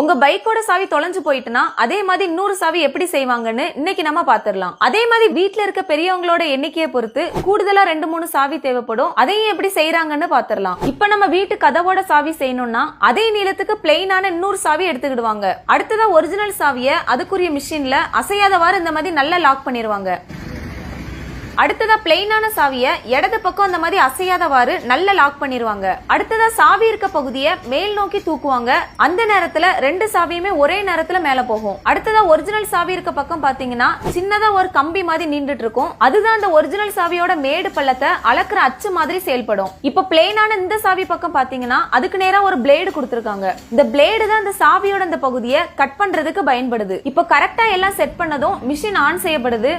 உங்க பைக்கோட சாவி தொலைஞ்சு போயிட்டுனா அதே மாதிரி இன்னொரு சாவி எப்படி செய்வாங்கன்னு இன்னைக்கு நம்ம பாத்துரலாம். அதே மாதிரி வீட்டுல இருக்க பெரியவங்களோட எண்ணிக்கையை பொறுத்து கூடுதலா ரெண்டு மூணு சாவி தேவைப்படும். அதையும் எப்படி செய்யறாங்கன்னு பாத்துரலாம். இப்ப நம்ம வீட்டு கதவோட சாவி செய்யணும்னா அதே நீளத்துக்கு பிளெயினான இன்னொரு சாவி எடுத்துக்கிடுவாங்க. அடுத்ததா ஒரிஜினல் சாவிய அதுக்குரிய மிஷின்ல அசையாதவாறு இந்த மாதிரி நல்லா லாக் பண்ணிடுவாங்க அடுத்ததா பிளெயினான சாவிய இடது பக்கம் அந்த மாதிரி அசையாதவாறு நல்ல லாக் பண்ணிருவாங்க. அடுத்ததா சாவி இருக்க பகுதியை மேல் நோக்கி தூக்குவாங்க. அந்த நேரத்துல ரெண்டு சாவியுமே ஒரே நேரத்துல மேல போகும். அடுத்ததா ஒரிஜினல் சாவி இருக்க பக்கம் பாத்தீங்கன்னா சின்னதா ஒரு கம்பி மாதிரி நின்றுட்டு இருக்கும் அதுதான் அந்த ஒரிஜினல் சாவியோட மேடு பள்ளத்தை அளக்குற அச்சு மாதிரி செயல்படும். இப்ப பிளெயினான இந்த சாவி பக்கம் பாத்தீங்கன்னா அதுக்கு நேரா ஒரு பிளேடு கொடுத்திருக்காங்க. இந்த பிளேடு தான் அந்த சாவியோட அந்த பகுதியை கட் பண்றதுக்கு பயன்படுது. இப்ப கரெக்டா எல்லாம் செட் பண்ணதும் மிஷின் ஆன் செய்யப்படுது.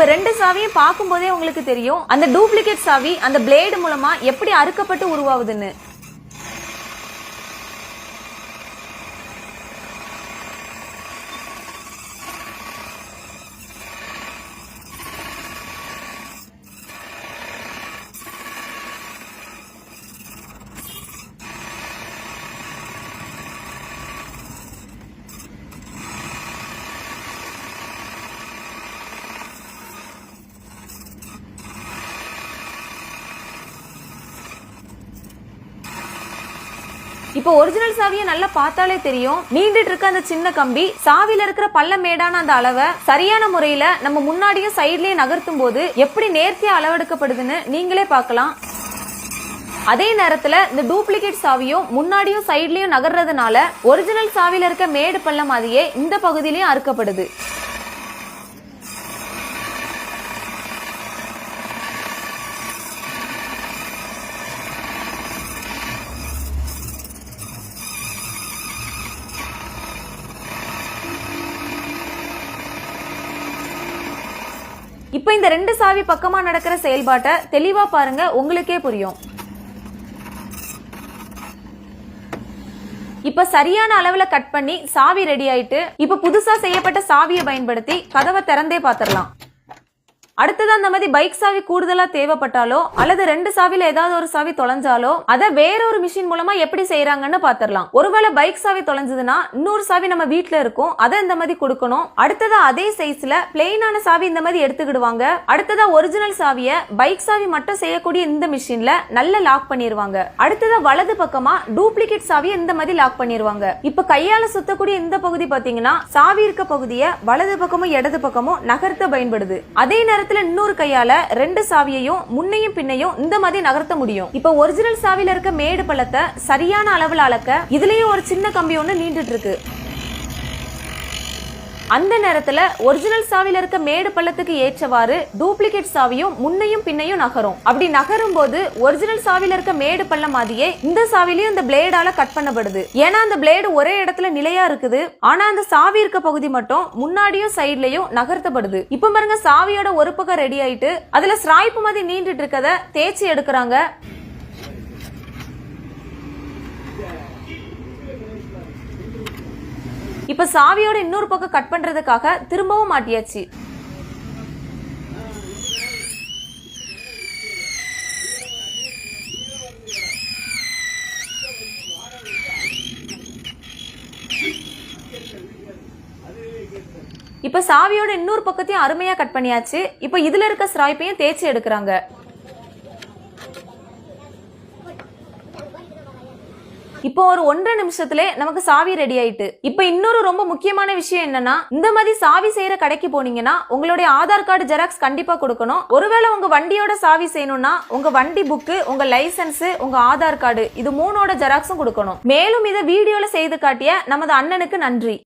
இப்ப ரெண்டு சாவியும் பார்க்கும்போதே உங்களுக்கு தெரியும். அந்த டூப்ளிகேட் சாவி அந்த பிளேடு மூலமா எப்படி அறுக்கப்பட்டு உருவாகுதுன்னு. இப்போ ஒரிஜினல் சாவியை நல்லா பார்த்தாலே தெரியும். நீண்டுட்டு இருக்க அந்த சின்ன கம்பி சாவியில இருக்கிற பள்ள மேடான அந்த அளவை சரியான முறையில நம்ம முன்னாடியும் சைட்லயும் நகர்த்தும் போது எப்படி நேர்த்தியா அளவெடுக்கப்படுதுன்னு நீங்களே பார்க்கலாம். அதே நேரத்துல இந்த டூப்ளிகேட் சாவியும் முன்னாடியும் சைட்லயும் நகர்றதுனால ஒரிஜினல் சாவியில இருக்க மேடு பள்ள மாதிரியே இந்த பகுதியிலயும் அறுக்கப்படுது. இப்போ இந்த ரெண்டு சாவி பக்கமா நடக்கிற செயல்பாட்டை தெளிவா பாருங்க உங்களுக்கே புரியும். இப்ப சரியான அளவுல கட் பண்ணி சாவி ரெடி ஆயிட்டு இப்ப புதுசா செய்யப்பட்ட சாவியை பயன்படுத்தி கதவை திறந்தே பாத்திரலாம். அடுத்தது அந்த மாதிரி பைக் சாவி கூடுதலா தேவைப்பட்டாலோ அல்லது ரெண்டு சாவில ஏதாவது ஒரு சாவி தொலைஞ்சாலோ அதை வேற ஒரு மிஷின் மூலமா எப்படி செய்யறாங்கன்னு பாத்திரலாம். ஒருவேளை பைக் சாவி தொலைஞ்சதுன்னா இன்னொரு சாவி நம்ம வீட்டுல இருக்கும் அதை இந்த மாதிரி கொடுக்கணும். அடுத்ததா அதே சைஸ்ல பிளெயினான சாவி இந்த மாதிரி எடுத்துக்கிடுவாங்க. அடுத்ததா ஒரிஜினல் சாவிய பைக் சாவி மட்டும் செய்யக்கூடிய இந்த மிஷின்ல நல்ல லாக் பண்ணிடுவாங்க அடுத்ததா வலது பக்கமா டூப்ளிகேட் சாவியை இந்த மாதிரி லாக் பண்ணிடுவாங்க இப்ப கையால சுத்தக்கூடிய இந்த பகுதி பாத்தீங்கன்னா சாவி இருக்க பகுதியை வலது பக்கமும் இடது பக்கமும் நகர்த்த பயன்படுது. அதே நேரத்தில் இன்னொரு கையால ரெண்டு சாவியையும் முன்னையும் பின்னையும் இந்த மாதிரி நகர்த்த முடியும். இப்ப ஒரிஜினல் சாவியில இருக்க மேடு பள்ளத்தை சரியான அளவுல அளக்க இதுலயும் ஒரு சின்ன கம்பி ஒண்ணு நீண்டுட்டு இருக்கு. அந்த நேரத்துல ஒரிஜினல் சாவில இருக்க மேடு பள்ளத்துக்கு ஏற்றவாறு டூப்ளிகேட் சாவியும் முன்னையும் பின்னையும் நகரும். அப்படி நகரும் போது ஒரிஜினல் சாவில இருக்க மேடு பள்ளம் மாதிரியே இந்த சாவிலையும் இந்த பிளேடால கட் பண்ணப்படுது. ஏன்னா அந்த பிளேடு ஒரே இடத்துல நிலையா இருக்குது. ஆனா அந்த சாவி இருக்க பகுதி மட்டும் முன்னாடியும் சைட்லயும் நகர்த்தப்படுது. இப்ப பாருங்க சாவியோட ஒரு பக்கம் ரெடி ஆயிட்டு அதுல ஸ்ராய்ப்பு மாதிரி நீண்டுட்டு இருக்கத தேய்ச்சி எடுக்கிறாங்க. இப்ப சாவியோட இன்னொரு பக்கம் கட் பண்றதுக்காக திரும்பவும் மாட்டியாச்சு. இப்ப சாவியோட இன்னொரு பக்கத்தையும் அருமையா கட் பண்ணியாச்சு. இப்ப இதுல இருக்க ஸ்ராய்ப்பையும் தேய்ச்சி எடுக்கிறாங்க. இப்போ ஒரு ஒன்றரை நிமிஷத்துல நமக்கு சாவி ரெடி ஆயிட்டு. இப்போ இன்னொரு ரொம்ப முக்கியமான விஷயம் என்னன்னா இந்த மாதிரி சாவி செய்யற கடைக்கு போனீங்கன்னா உங்களுடைய ஆதார் கார்டு ஜெராக்ஸ் கண்டிப்பா கொடுக்கணும். ஒருவேளை உங்க வண்டியோட சாவி செய்யணும்னா உங்க வண்டி புக்கு உங்க லைசன்ஸ் உங்க ஆதார் கார்டு இது மூணோட ஜெராக்ஸும் கொடுக்கணும். மேலும் இதை வீடியோல செய்து காட்டிய நமது அண்ணனுக்கு நன்றி.